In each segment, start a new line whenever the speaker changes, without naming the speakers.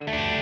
you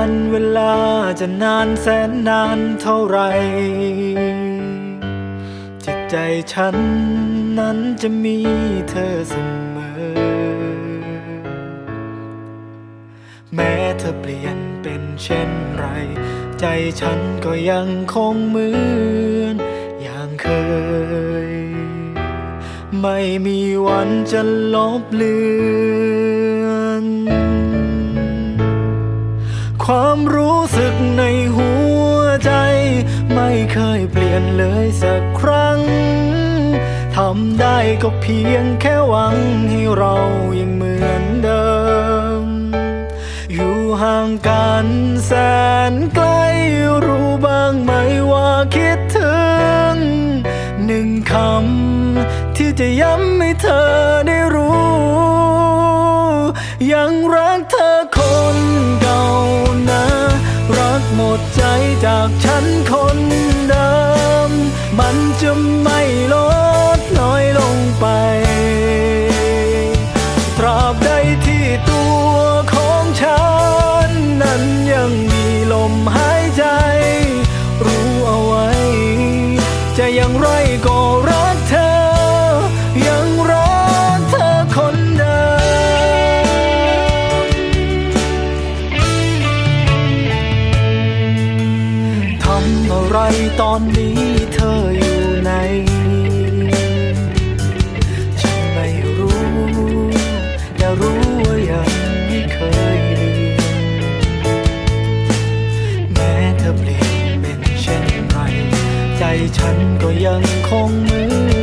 วันเวลาจะนานแสนนานเท่าไร จิตใจฉันนั้นจะมีเธอเสมอ แม้เธอเปลี่ยนเป็นเช่นไร ใจฉันก็ยังคงเหมือนอย่างเคย ไม่มีวันจะลบเลือน ความรู้สึกในหัวใจ ไม่เคยเปลี่ยนเลยสักครั้งทำได้ก็เพียงแค่หวังให้เรายังเหมือนเดิม อยู่ห่างกันแสนไกลรู้บ้างไหมว่าคิดถึง หนึ่งคำที่จะย้ำให้เธอได้รู้ ยังรัก ดใจจากฉันคนเดิม มันจะไม่ลดน้อยลงไป อนนี้เธออยู่ไหน ฉันไม่รู้ แต่รู้ว่ายังไม่เคยลืมแม้เธอเปลี่ยนเป็นเช่นไร ใจฉันก็ยังคงเหมือน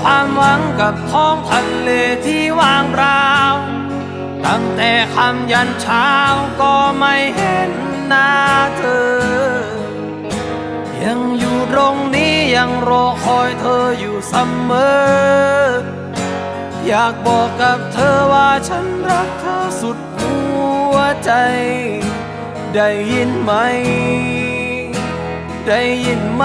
ความหวังกับท้องทะเลที่ว่างเป
ล่าคำยันเช้าก็ไม่เห็นหน้าเธอ ยังอยู่ตรงนี้ยังรอคอยเธออยู่เสมอ อยากบอกกับเธอว่าฉันรักเธอสุดหัวใจ ได้ยินไหม ได้ยินไหม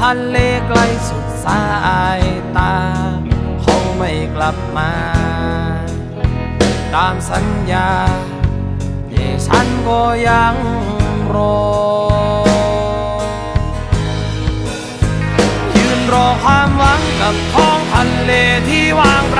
ทะเลไกลสุดสายตา เขาไม่กลับมา ตามสัญญาเย่ฉันก็ยังรอ ยืนรอความหวังกับท้องทะเลที่ว่างเปล่า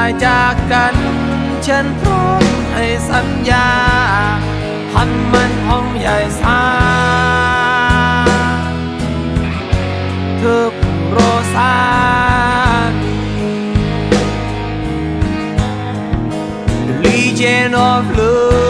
ายจากกัน ฉันพร้อมให้สัญญาพันมันห้องใหญ่สาเธอผู้รอสามี The Legion of Love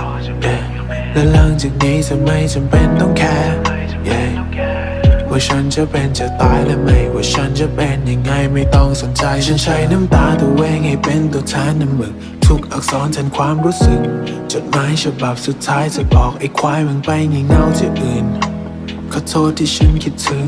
และหลังจากนี้จะไม่จำเป็นต้องแคร์ Yeah ว่าฉันจะเป็นจะตายและไม่ ว่าฉันจะเป็นยังไงไม่ต้องสนใจ ฉันใช้น้ำตาตัวเองให้เป็นตัวแทนน้ำมึก ทุกอักษรแทนความรู้สึก จดหมายฉบับสุดท้ายจะบอกไอ้ควายมึงไปงี่เง่าที่อื่น ขอโทษที่ฉันคิดถึง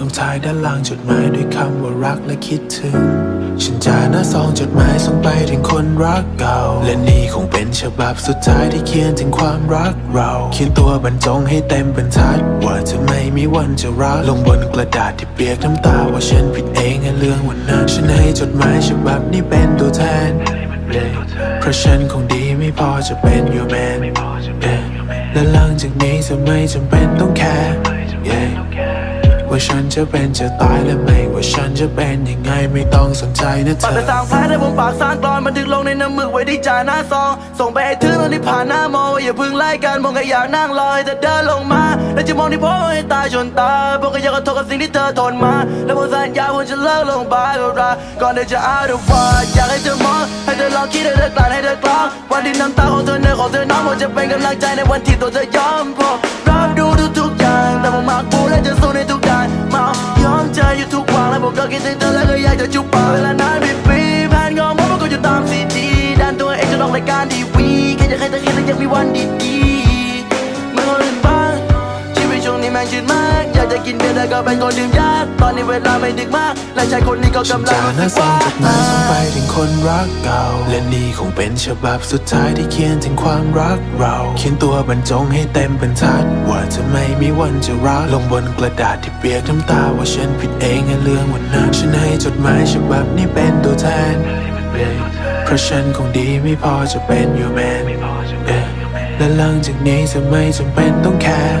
ลงท้ายด้านล่างจดหมายด้วยคำว่ารักและคิดถึง ฉันจะหน้าซองจดหมายส่งไปถึงคนรักเก่า และนี่คงเป็นฉบับสุดท้ายที่เขียนถึงความรักเรา เขียนตัวบรรจงให้เต็มบรรทัด ว่าจะไม่มีวันจะรัก ลงบนกระดาษที่เปียกน้ำตาว่าฉันผิดเองในเรื่องวันนั้น ฉันให้จดหมายฉบับนี้เป็นตัวแทน เพราะฉันคงดีไม่พอจะเป็น your man และหลังจากนี้จะไม่จำเป็นต้องแคร์ ว่าฉันจะเป็นจะตายและไม่ว่าฉันจะเป็นยังไงไม่ต้องสนใจนะเธอ
ปัดไปสร้างแพ้ได้ผมปากสร้างกรอนบันทึกลงในน้ำมึกไว้ที่จ่าหน้าซอง ส่งไปให้ถึงตอนที่ผ่านหน้ามองอย่าเพึ่งไล่กันผมก็อยากนั่งรอให้เธอเดินลงมา แล้วจะมองที่พ่อให้ตายชนตาผมก็อยากขอโทษกับสิ่งที่เธอทนมา แล้วผมสัญญาว่าจะเลิกลงบายกับรักก่อนเธอจะอาดุว่าอยากให้เธอมองให้เธอลองคิดให้เธอกลั่นให้เธอกลองวันที่น้ำตาของเธอเนื้อของเธอน้องผมจะเป็นกำลังใจในวันที่ตัวเธอยอมพอรับดูทุกๆอย่างแต่ผมมักพูดและจะสู้ในทุก ด้านเมายอมใจอยู่ทุ ก็เป็นคนดื่มยาตอนนี้เวลาไม่ดึกมากและชายคนนี้ก็กำลัง
จา
รู้
หน้า
สึกว่าง
จดหมายส่งไปถึงคนรักเก่า และนี่คงเป็นฉบับสุดท้ายที่เขียนถึงความรักเรา เขียนตัวบรรจงให้เต็มบรรทัด ว่าจะไม่มีวันจะรักลงบนกระดาษที่เปียกน้ำตาว่าฉันผิดเองในเรื่องวันนั้นฉันให้จดหมายฉบับนี้เป็นตัวแทน เพราะฉันคงดีไม่พอจะเป็น your man และหลังจากนี้จะไม่จำเป็นต้องแคร์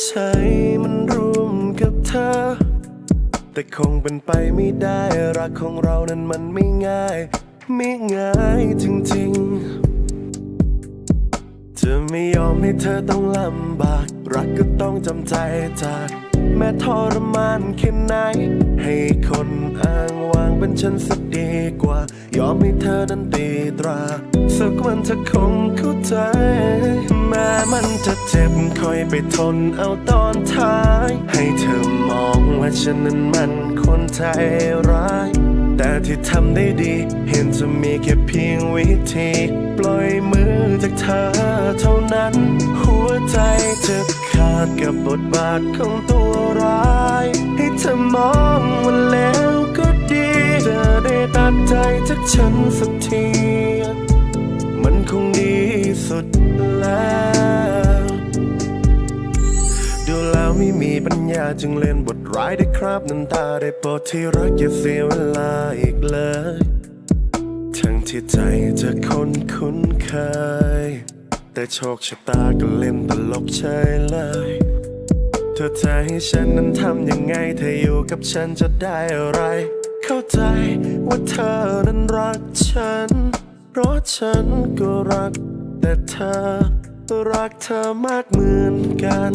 ใช้มันร่วมกับเธอ แต่คงเป็นไปไม่ได้รักของเรานั้นมันไม่ง่าย ไม่ง่ายจริงๆ จะไม่ยอมให้เธอต้องลำบาก รักก็ต้องจำใจจาก แม้ทรมานแค่ไหน ให้คนอ้างวางเป็นฉันสักดีกว่า ยอมให้เธอนั้นตีตรา สักวันเธอคงเข้าใจแม้ จ็บคอยไปทนเอาตอนท้าย ให้เธอมองว่าฉันนั้นมันคนใจร้าย แต่ที่ทำได้ดี เห็นจะมีแค่เพียงวิธี ปล่อยมือจากเธอเท่านั้น หัวใจจะขาดกับบทบาทของตัวร้าย ให้เธอมองว่าแล้วก็ดีจะได้ตัดใจจากฉันสักที มันคงดีสุดแล้ว ไม่มีปัญญาจึงเล่นบทร้ายได้ครับน้ำตาได้โปรดที่รักอย่าเสียเวลาอีกเลย ทั้งที่ใจจะคุ้นคุ้นเคย แต่โชคชะตาก็เล่นตลกเฉยเลย เธอจะให้ฉันนั้นทำยังไงเธออยู่กับฉันจะได้อะไร เข้าใจว่าเธอนั้นรักฉัน เพราะฉันก็รัก แต่เธอรักเธอมากเหมือนกัน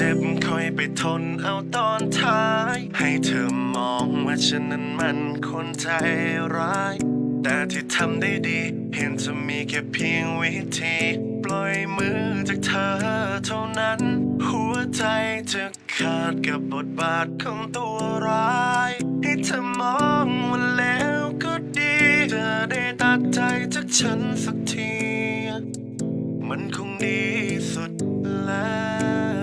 เจ็บคอยไปทนเอาตอนท้าย ให้เธอมองว่าฉันนั้นมันคนใจร้าย แต่ที่ทำได้ดี เห็นจะมีแค่เพียงวิธี ปล่อยมือจากเธอเท่านั้น หัวใจจะขาดกับบทบาทของตัวร้าย ให้เธอมองว่าแล้วก็ดีจะได้ตัดใจจากฉันสักที มันคงดีสุดแล้ว